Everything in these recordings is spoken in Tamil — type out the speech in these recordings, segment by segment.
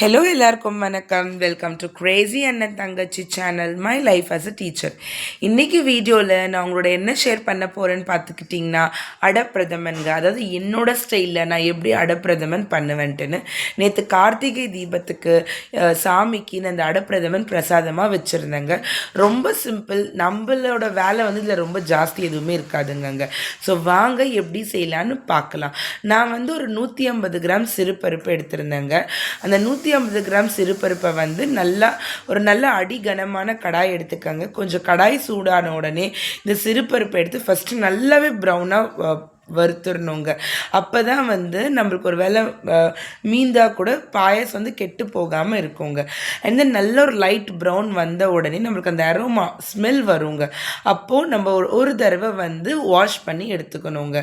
ஹலோ எல்லாருக்கும் வணக்கம். வெல்கம் டு கிரேசி அண்ணன் தங்கச்சி channel my life as a teacher இன்றைக்கி வீடியோவில் நான் உங்களோட என்ன ஷேர் பண்ண போகிறேன்னு பார்த்துக்கிட்டிங்கன்னா அடப்பிரதமன்க அதாவது என்னோடய ஸ்டைலில் நான் எப்படி அடப்பிரதமன் பண்ணுவேன்ட்டுன்னு. நேற்று கார்த்திகை தீபத்துக்கு சாமிக்கு நான் அந்த அடப்பிரதமன் பிரசாதமாக வச்சுருந்தேங்க. ரொம்ப சிம்பிள் நம்மளோட வேலை வந்து இதில் ரொம்ப ஜாஸ்தி எதுவுமே இருக்காதுங்கங்க. ஸோ வாங்க எப்படி செய்யலான்னு பார்க்கலாம். நான் வந்து ஒரு நூற்றி ஐம்பது கிராம் சிறுபருப்பு எடுத்திருந்தேங்க. அந்த நூற்றி நூற்றி ஐம்பது கிராம் சிறுபருப்பை வந்து நல்லா ஒரு நல்ல அடி கனமான கடாய் எடுத்துக்கோங்க. கொஞ்சம் கடாய் சூடான உடனே இந்த சிறுபருப்பை எடுத்து ஃபஸ்ட்டு நல்லாவே ப்ரௌனாக வறுத்துடணுங்க அப்போ தான் வந்து நம்மளுக்கு ஒரு வேலை மீந்தா கூட பாயசம் வந்து கெட்டு போகாமல் இருக்குங்க. அண்ட் தென் நல்ல ஒரு லைட் ப்ரௌன் வந்த உடனே நம்மளுக்கு அந்த அரோமா ஸ்மெல் வருங்க. அப்போது நம்ம ஒரு ஒரு தடவை வந்து வாஷ் பண்ணி எடுத்துக்கணுங்க.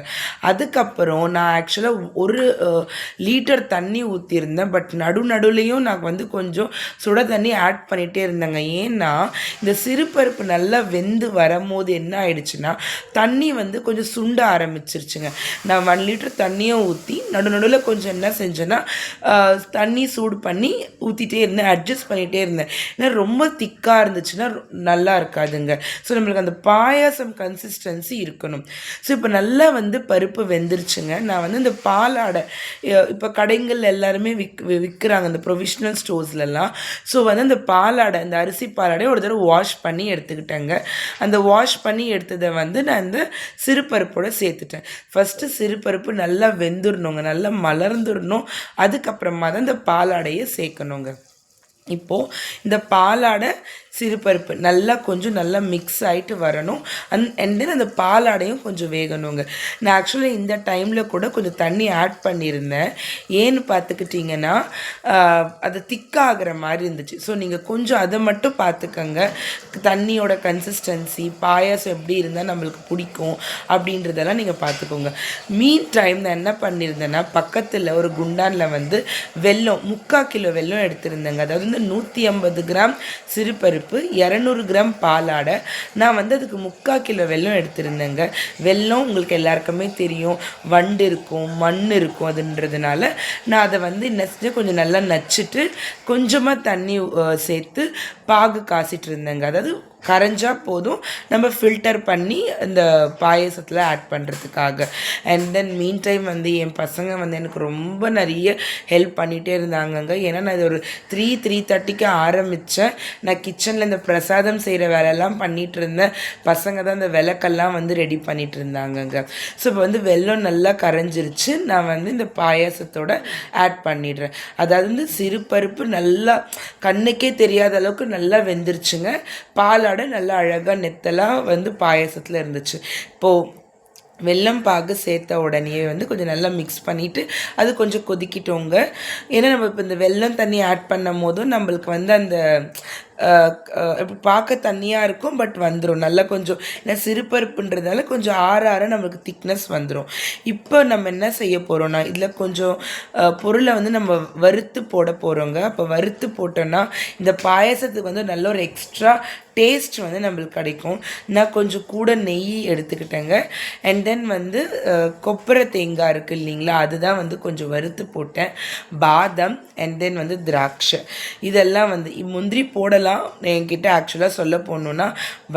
அதுக்கப்புறம் நான் ஆக்சுவலாக ஒரு லிட்டர் தண்ணி ஊற்றிருந்தேன் பட் நடு நடுலேயும் நான் வந்து கொஞ்சம் சுட தண்ணி ஆட் பண்ணிகிட்டே இருந்தேங்க. ஏன்னா இந்த சிறுபருப்பு நல்லா வெந்து வரும்போது என்ன ஆயிடுச்சுன்னா தண்ணி வந்து கொஞ்சம் சுண்ட ஆரம்பிச்சிருச்சு. ஆரம்பிச்சிருச்சுங்க நான் ஒன் லிட்டர் தண்ணியும் ஊற்றி நடு நடுவில் கொஞ்சம் என்ன செஞ்சேன்னா தண்ணி சூடு பண்ணி ஊற்றிட்டே இருந்தேன் அட்ஜஸ்ட் பண்ணிகிட்டே இருந்தேன். ஏன்னா ரொம்ப திக்காக இருந்துச்சுன்னா நல்லா இருக்காதுங்க. ஸோ நம்மளுக்கு அந்த பாயாசம் கன்சிஸ்டன்சி இருக்கணும். ஸோ இப்போ நல்லா வந்து பருப்பு வெந்துருச்சுங்க. நான் வந்து இந்த பாலாடை இப்போ கடைகள் எல்லாருமே விக் விற்கிறாங்க இந்த ப்ரொவிஷனல் ஸ்டோர்ஸ்லலாம் ஸோ வந்து அந்த பாலாடை அந்த அரிசி பாலாடை ஒரு தடவை வாஷ் பண்ணி எடுத்துக்கிட்டேங்க. அந்த வாஷ் பண்ணி எடுத்ததை வந்து நான் இந்த சிறுபருப்போடு சேர்த்துட்டேன். ஃபஸ்ட்டு சிறுபருப்பு நல்லா வெந்துடணுங்க நல்லா மலர்ந்துடணும் அதுக்கப்புறமா தான் இந்த பாலாடையை சேர்க்கணுங்க. இப்போது இந்த பாலாடை சிறுபருப்பு நல்லா கொஞ்சம் நல்லா மிக்ஸ் ஆகிட்டு வரணும். அந் அண்ட் தென் அந்த பாலாடையும் கொஞ்சம் வேகணுங்க. நான் ஆக்சுவலாக இந்த டைமில் கூட கொஞ்சம் தண்ணி ஆட் பண்ணியிருந்தேன். ஏன்னு பார்த்துக்கிட்டிங்கன்னா அது திக்காகிற மாதிரி இருந்துச்சு. ஸோ நீங்கள் கொஞ்சம் அதை மட்டும் பார்த்துக்கங்க. தண்ணியோட கன்சிஸ்டன்சி பாயாசம் எப்படி இருந்தால் நம்மளுக்கு பிடிக்கும் அப்படின்றதெல்லாம் நீங்கள் பார்த்துக்கோங்க. மீன் டைம் நான் என்ன பண்ணியிருந்தேன்னா பக்கத்தில் ஒரு குண்டானில் வந்து வெல்லம் முக்கால் கிலோ வெல்லம் எடுத்திருந்தேங்க. அதாவது வந்து நூற்றி ஐம்பது கிராம் சிறுபருப்பு இரநூறு கிராம் பாலாடை. நான் வந்து அதுக்கு முக்கால் கிலோ வெல்லம் எடுத்திருந்தேங்க. வெல்லம் உங்களுக்கு எல்லாருக்குமே தெரியும். வண்டு இருக்கும் மண் இருக்கும் அதுன்றதுனால நான் அதை வந்து என்ன செஞ்சேன் கொஞ்சம் நல்லா நச்சுட்டு கொஞ்சமாக தண்ணி சேர்த்து பாகு காசிட்டு இருந்தேங்க. அதாவது கரைஞ்சால் போதும். நம்ம ஃபில்டர் பண்ணி இந்த பாயசத்தில் ஆட் பண்ணுறதுக்காக அண்ட் தென் மீன் டைம் வந்து என் பசங்க வந்து எனக்கு ரொம்ப நிறைய ஹெல்ப் பண்ணிகிட்டே இருந்தாங்கங்க. ஏன்னா நான் இது ஒரு த்ரீ த்ரீ தேர்ட்டிக்கு ஆரம்பித்தேன் நான் கிச்சனில் இந்த பிரசாதம் செய்கிற வேலையெல்லாம் பண்ணிகிட்டு இருந்தேன். பசங்க தான் இந்த விளக்கெல்லாம் வந்து ரெடி பண்ணிகிட்டு இருந்தாங்கங்க. ஸோ இப்போ வந்து வெள்ளம் நல்லா கரைஞ்சிருச்சு. நான் வந்து இந்த பாயாசத்தோட ஆட் பண்ணிடுறேன். அதாவது வந்து சிறுபருப்பு நல்லா கண்ணுக்கே தெரியாத அளவுக்கு நல்லா வெந்துருச்சுங்க. பாலாடை நல்லா அழகாக நெத்தலாக வந்து பாயசத்தில் இருந்துச்சு. இப்போது வெல்லம் பாகு சேர்த்த உடனே வந்து கொஞ்சம் நல்லா மிக்ஸ் பண்ணிவிட்டு அது கொஞ்சம் கொதிக்கிட்டோங்க ஏன்னா நம்ம இப்போ இந்த வெல்லம் தண்ணி ஆட் பண்ணும் போதும் நம்மளுக்கு வந்து அந்த பார்க்க தண்ணியாக இருக்கும் பட் வந்துடும் நல்லா கொஞ்சம் ஏன்னா சிறுபருப்புன்றதால கொஞ்சம் ஆற ஆற நம்மளுக்கு திக்னஸ் வந்துடும் இப்போ நம்ம என்ன செய்ய போகிறோம்னா இதில் கொஞ்சம் பொருளை வந்து நம்ம வறுத்து போட போகிறோங்க அப்போ வறுத்து போட்டோன்னா இந்த பாயாசத்துக்கு வந்து நல்ல ஒரு எக்ஸ்ட்ரா டேஸ்ட் வந்து நம்மளுக்கு கிடைக்கும். நான் கொஞ்சம் கூட நெய் எடுத்துக்கிட்டேங்க. அண்ட் தென் வந்து கொப்பரை தேங்காய் இருக்குது இல்லைங்களா அதுதான் வந்து கொஞ்சம் வறுத்து போட்டேன். பாதம் அண்ட் தென் வந்து திராட்சை. இதெல்லாம் வந்து முந்திரி போடலாம் என்கிட்ட ஆக்சுவலாக சொல்ல போகணுன்னா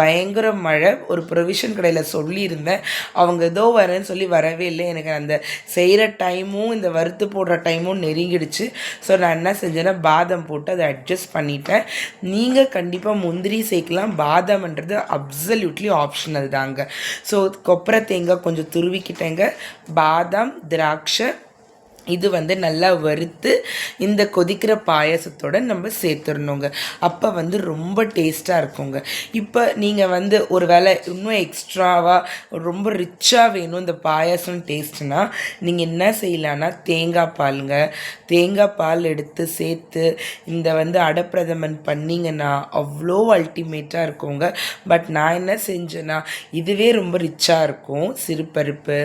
பயங்கர மழை. ஒரு ப்ரொவிஷன் கடையில் சொல்லியிருந்தேன். அவங்க ஏதோ வரேன்னு சொல்லி வரவே இல்லை. எனக்கு அந்த செய்கிற டைமும் இந்த வறுத்து போடுற டைமும் நெருங்கிடுச்சு. ஸோ நான் என்ன செஞ்சேன்னா பாதம் போட்டு அதை அட்ஜஸ்ட் பண்ணிட்டேன். நீங்கள் கண்டிப்பாக முந்திரி சேர்க்கலாம். பாதாம்ன்றது அப்சல்யூட்லி ஆப்ஷனல் தாங்க. ஸோ கொப்பரை தேங்காய் கொஞ்சம் துருவிக்கிட்டேங்க. பாதாம் திராட்சை இது வந்து நல்லா வறுத்து இந்த கொதிக்கிற பாயாசத்தோட நம்ம சேர்த்துடணுங்க. அப்போ வந்து ரொம்ப டேஸ்ட்டாக இருக்குங்க. இப்போ நீங்கள் வந்து ஒரு வேளை இன்னும் எக்ஸ்ட்ராவாக ரொம்ப ரிச்சாக வேணும் இந்த பாயாசம் டேஸ்ட்னா நீங்கள் என்ன செய்யலான்னா தேங்காய் பாலுங்க. தேங்காய் பால் எடுத்து சேர்த்து இந்த வந்து அடப்பிரதமன் பண்ணிங்கன்னா அவ்வளோ அல்டிமேட்டாக இருக்குங்க. பட் நான் என்ன செஞ்சேன்னா இதுவே ரொம்ப ரிச்சாக இருக்கும். சிறுபருப்பு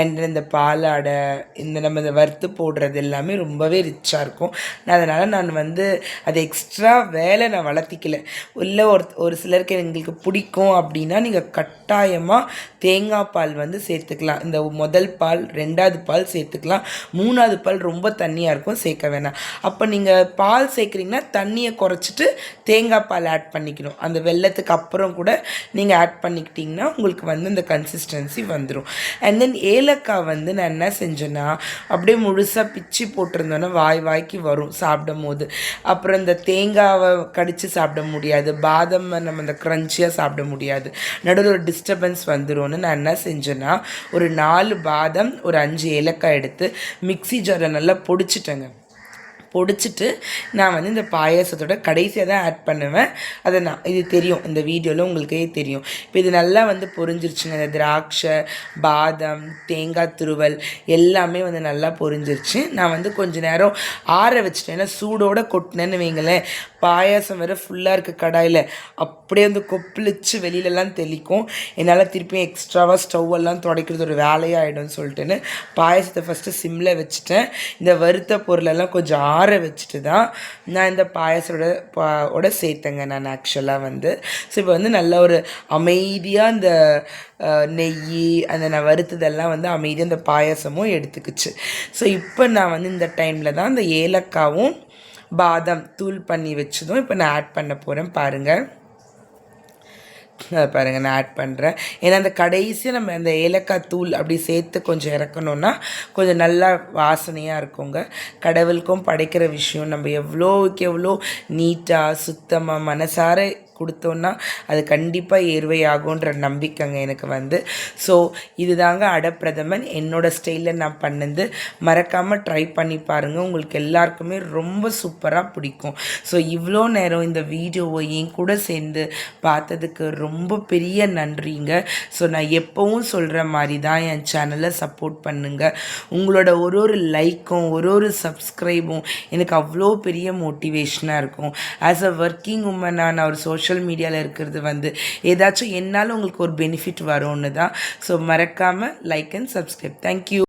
அண்ட் இந்த பாலாடை இந்த நம்ம இந்த வறுத்த வறுத்து போடுறது எல்லாமே ரொம்பவே ரிச்சாக இருக்கும். நான் அதனால் நான் வந்து அது எக்ஸ்ட்ரா வேலை நான் வளர்த்திக்கல. இல்லை ஒரு ஒரு சிலருக்கு எங்களுக்கு பிடிக்கும் அப்படின்னா நீங்கள் கட்டாயமாக தேங்காய் பால் வந்து சேர்த்துக்கலாம். இந்த முதல் பால் ரெண்டாவது பால் சேர்த்துக்கலாம். மூணாவது பால் ரொம்ப தண்ணியாக இருக்கும் சேர்க்க வேணாம். அப்போ நீங்கள் பால் சேர்க்குறீங்கன்னா தண்ணியை குறைச்சிட்டு தேங்காய் பால் ஆட் பண்ணிக்கணும். அந்த வெள்ளத்துக்கு அப்புறம் கூட நீங்கள் ஆட் பண்ணிக்கிட்டிங்கன்னா உங்களுக்கு வந்து இந்த கன்சிஸ்டன்சி வந்துடும் அண்ட் தென் ஏலக்காய் வந்து நான் என்ன செஞ்சேன்னா அப்படியே முழுசாக பிச்சு போட்டிருந்தோன்னா வாய் வாய்க்கு வரும் சாப்பிடும் போது அப்புறம் இந்த தேங்காவை கடித்து சாப்பிட முடியாது. பாதம் நம்ம இந்த க்ரன்ச்சியாக சாப்பிட முடியாது. நடுவில் ஒரு டிஸ்டர்பன்ஸ் வந்துடும்னு நான் என்ன செஞ்சேன்னா ஒரு நாலு பாதம் ஒரு அஞ்சு ஏலக்காய் எடுத்து மிக்ஸி ஜாரில் நல்லா பொடிச்சிட்டேங்க. பொடிச்சிட்டு நான் வந்து இந்த பாயாசத்தோட கடைசியாக தான் ஆட் பண்ணுவேன். அதை நான் இது தெரியும். இந்த வீடியோவில் உங்களுக்கே தெரியும். இப்போ இது நல்லா வந்து பொரிஞ்சிருச்சுங்க. இந்த திராட்சை பாதாம் தேங்காய் துருவல் எல்லாமே வந்து நல்லா பொரிஞ்சிருச்சு. நான் வந்து கொஞ்ச நேரம் ஆற வச்சுட்டேன். ஏன்னா சூடோடு கொட்டினேன்னு வைங்களேன். பாயாசம் வேறு ஃபுல்லாக இருக்குது கடாயில். அப்படியே வந்து கொப்பளிச்சு வெளியிலலாம் தெளிக்கும். என்னால் திருப்பியும் எக்ஸ்ட்ராவாக ஸ்டவ்வெல்லாம் துடைக்கிறது ஒரு வேலையாகிடும்னு சொல்லிட்டுன்னு பாயாசத்தை ஃபஸ்ட்டு சிம்மில் வச்சுட்டேன். இந்த வறுத்த பொருளெல்லாம் கொஞ்சம் ஆற வச்சுட்டு தான் நான் இந்த பாயாசோட ஓட சேர்த்தேங்க. நான் ஆக்சுவலாக வந்து. ஸோ இப்போ வந்து நல்ல ஒரு அமைதியாக அந்த நெய் அந்த நான் வறுத்ததெல்லாம் வந்து அமைதியாக அந்த பாயாசமும் எடுத்துக்கிச்சு. ஸோ இப்போ நான் வந்து இந்த டைமில் தான் அந்த ஏலக்காவும் பாதாம் தூள் பண்ணி வச்சதும் இப்போ நான் ஆட் பண்ண போகிறேன் பாருங்கள் பாருங்கள் நான் ஆட் பண்ணுறேன் ஏன்னா அந்த கடைசியாக நம்ம அந்த ஏலக்காய் தூள் அப்படி சேர்த்து கொஞ்சம் இறக்கணுன்னா கொஞ்சம் நல்லா வாசனையாக இருக்குங்க. கடவுளுக்கும் படைக்கிற விஷயம். நம்ம எவ்வளோக்கு எவ்வளோ நீட்டாக சுத்தமாக மனசார கொடுத்தோன்னா அது கண்டிப்பாக ஏர்வையாகுன்ற நம்பிக்கைங்க எனக்கு வந்து. ஸோ இதுதாங்க அடப்பிரதமன் என்னோடய ஸ்டைலில் நான் பண்ணது. மறக்காமல் ட்ரை பண்ணி பாருங்கள் உங்களுக்கு எல்லாருக்குமே ரொம்ப சூப்பராக பிடிக்கும். ஸோ இவ்வளோ நேரம் இந்த வீடியோவை என் கூட சேர்ந்து பார்த்ததுக்கு ரொம்ப பெரிய நன்றிங்க. ஸோ நான் எப்போவும் சொல்கிற மாதிரி தான் என் சேனலை சப்போர்ட் பண்ணுங்கள் உங்களோட ஒரு ஒரு லைக்கும் ஒரு ஒரு சப்ஸ்கிரைபும் எனக்கு அவ்வளோ பெரிய மோட்டிவேஷனாக இருக்கும். ஆஸ் அ ஒர்க்கிங் உமனாக நான் ஒரு சோஷியல் சோஷியல் மீடியாவில் இருக்கிறது வந்து ஏதாச்சும் என்னால் உங்களுக்கு ஒரு பெனிஃபிட் வரும்னு தான் ஸோ மறக்காமல் லைக் அண்ட் சப்ஸ்கிரைப் தேங்க்யூ